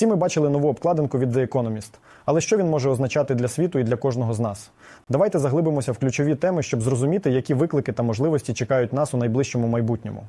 Всі ми бачили нову обкладинку від The Economist. Але що він може означати для світу і для кожного з нас? Давайте заглибимося в ключові теми, щоб зрозуміти, які виклики та можливості чекають нас у найближчому майбутньому.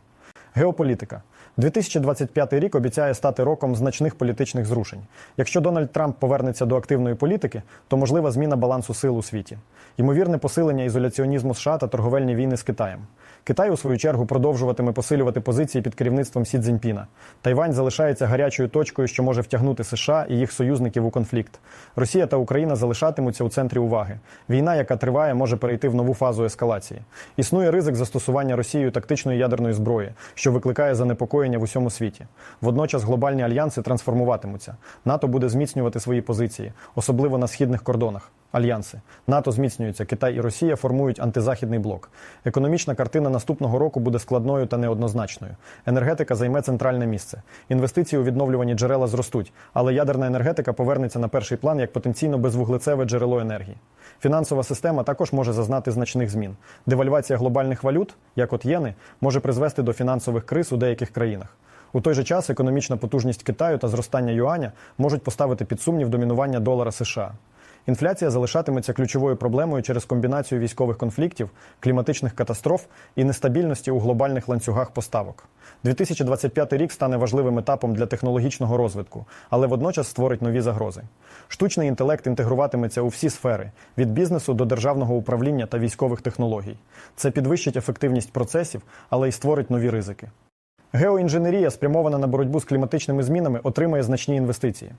Геополітика. 2025 рік обіцяє стати роком значних політичних зрушень. Якщо Дональд Трамп повернеться до активної політики, то можлива зміна балансу сил у світі. Ймовірне посилення ізоляціонізму США та торговельні війни з Китаєм. Китай, у свою чергу, продовжуватиме посилювати позиції під керівництвом Сі Цзіньпіна. Тайвань залишається гарячою точкою, що може втягнути США і їх союзників у конфлікт. Росія та Україна залишатимуться у центрі уваги. Війна, яка триває, може перейти в нову фазу ескалації. Існує ризик застосування Росією тактичної ядерної зброї, що викликає занепокоєння в усьому світі. Водночас глобальні альянси трансформуватимуться. НАТО буде зміцнювати свої позиції, особливо на східних кордонах. Альянси НАТО зміцнюється, Китай і Росія формують антизахідний блок. Економічна картина наступного року буде складною та неоднозначною. Енергетика займе центральне місце. Інвестиції у відновлювані джерела зростуть, але ядерна енергетика повернеться на перший план як потенційно безвуглецеве джерело енергії. Фінансова система також може зазнати значних змін. Девальвація глобальних валют, як от єни, може призвести до фінансових криз у деяких країнах. У той же час економічна потужність Китаю та зростання юаня можуть поставити під сумнів домінування долара США. Інфляція залишатиметься ключовою проблемою через комбінацію військових конфліктів, кліматичних катастроф і нестабільності у глобальних ланцюгах поставок. 2025 рік стане важливим етапом для технологічного розвитку, але водночас створить нові загрози. Штучний інтелект інтегруватиметься у всі сфери від бізнесу до державного управління та військових технологій. Це підвищить ефективність процесів, але й створить нові ризики. Геоінженерія, спрямована на боротьбу з кліматичними змінами, отримує значні інвестиції.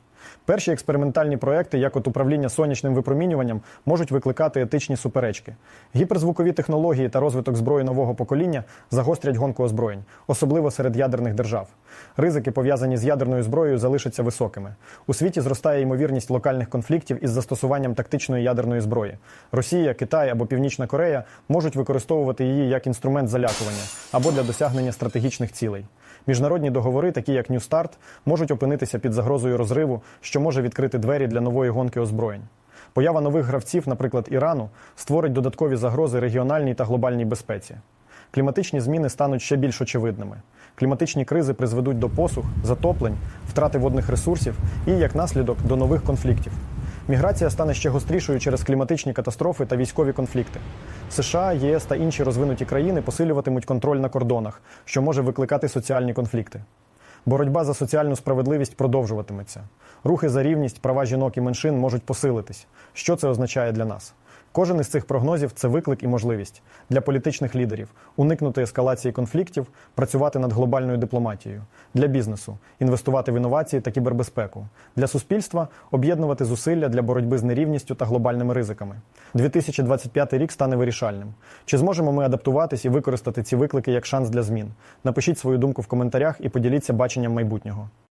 Перші експериментальні проекти, як от управління сонячним випромінюванням, можуть викликати етичні суперечки. Гіперзвукові технології та розвиток зброї нового покоління загострять гонку озброєнь, особливо серед ядерних держав. Ризики, пов'язані з ядерною зброєю, залишаться високими. У світі зростає ймовірність локальних конфліктів із застосуванням тактичної ядерної зброї. Росія, Китай або Північна Корея можуть використовувати її як інструмент залякування або для досягнення стратегічних цілей. Міжнародні договори, такі як New START, можуть опинитися під загрозою розриву, що може відкрити двері для нової гонки озброєнь. Поява нових гравців, наприклад, Ірану, створить додаткові загрози регіональній та глобальній безпеці. Кліматичні зміни стануть ще більш очевидними. Кліматичні кризи призведуть до посух, затоплень, втрати водних ресурсів і, як наслідок, до нових конфліктів. Міграція стане ще гострішою через кліматичні катастрофи та військові конфлікти. США, ЄС та інші розвинуті країни посилюватимуть контроль на кордонах, що може викликати соціальні конфлікти. Боротьба за соціальну справедливість продовжуватиметься. Рухи за рівність, права жінок і меншин можуть посилитись. Що це означає для нас? Кожен із цих прогнозів це виклик і можливість для політичних лідерів уникнути ескалації конфліктів, працювати над глобальною дипломатією, для бізнесу інвестувати в інновації та кібербезпеку, для суспільства об'єднувати зусилля для боротьби з нерівністю та глобальними ризиками. 2025 рік стане вирішальним. Чи зможемо ми адаптуватись і використати ці виклики як шанс для змін? Напишіть свою думку в коментарях і поділіться баченням майбутнього.